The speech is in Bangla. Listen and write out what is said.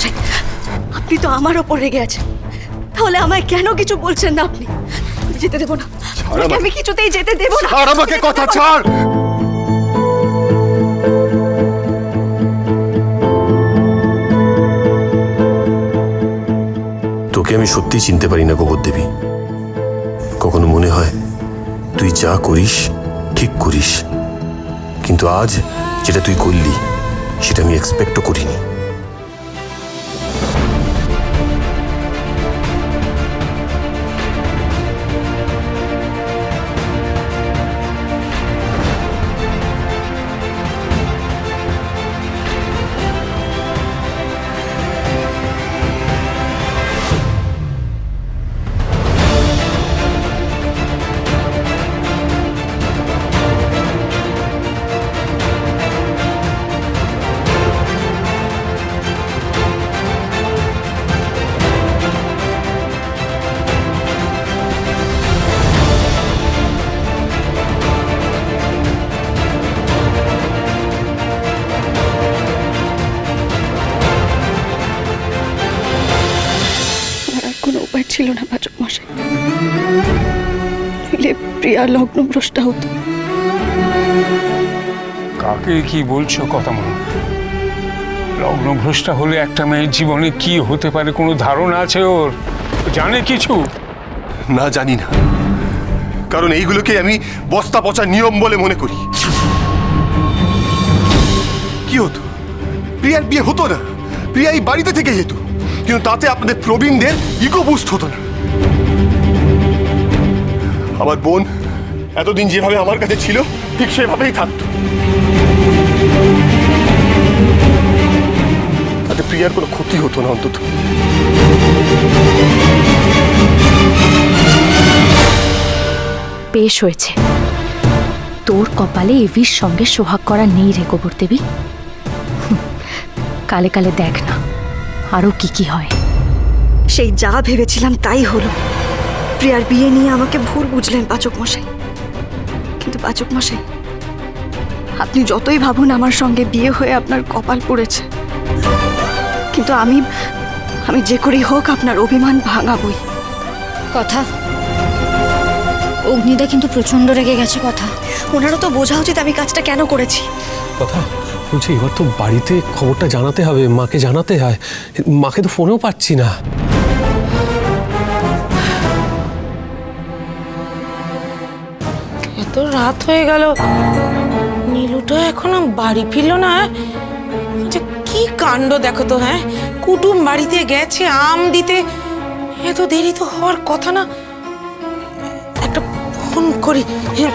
মশাই আপনি তো আমার ওপর রেগে আছেন। তাহলে আমায় কেন কিছু বলছেন না আপনি? যেতে দেবো না। আমি কিছুতেই যেতে দেবো না। আর আমাকে কথা ছাড়। তোকে আমি সত্যিই চিনতে পারি না গোবর দেবী। কখনো মনে হয় তুই যা করিস ঠিক করিস। কিন্তু আজ যেটা তুই করলি সেটা আমি এক্সপেক্টও করিনি। ছিল না পাচক মশাই। নইলে প্রিয়া লগ্ন ভ্রষ্টা হতো। কাকে কি বলছো কথা মনে? লগ্নভ্রষ্টা হলে একটা মেয়ের জীবনে কি হতে পারে কোনো ধারণা আছে ওর? জানে কিছু? না জানি না। কারণ এইগুলোকে আমি বস্তা পচা নিয়ম বলে মনে করি। কি হতো? প্রিয়ার বিয়ে হতো না। প্রিয়া এই বাড়িতে থেকে যেত। কিন্তু তাতে আপনাদের প্রবীণদের ইগো বুস্ট হতো না। আমার বোন এতদিন যেভাবে আমার কাছে ছিল, ঠিক সেভাবেই থাকতো। তাতে প্রিয়ার কোনো ক্ষতি হতো না অন্তত। পেশ হয়েছে। তোর কপালে এভির সঙ্গে সোহাগ করা নেই রে গোবর দেবী। কালে কালে দেখ না। আরও কি কি হয়? সেই যা ভেবেছিলাম তাই হলো। প্রিয়ার বিয়ে নিয়ে আমাকে ভুল বুঝলেন পাচক মশাই। কিন্তু পাচক মশাই আপনি যতই ভাবুন আমার সঙ্গে বিয়ে হয়ে আপনার কপাল পড়েছে। কিন্তু আমি আমি যে করেই হোক আপনার অভিমান ভাঙাবই। কথা? অগ্নিদা কিন্তু প্রচণ্ড রেগে গেছে কথা। ওনারও তো বোঝা উচিত আমি কাজটা কেন করেছি। কথা? বলছি, এবার তো বাড়িতে খবরটা জানাতে হবে, মাকে জানাতে হয়। মাকে তো ফোনেও পাচ্ছি না। এত রাত হয়ে গেল। নীলুটা এখনও বাড়ি ফিরলো না আচ্ছা কি কাণ্ড দেখো তো হ্যাঁ? কুটুম বাড়িতে গেছে আম দিতে। এত দেরি তো হওয়ার কথা না। একটা ফোন করি হ্যাঁ?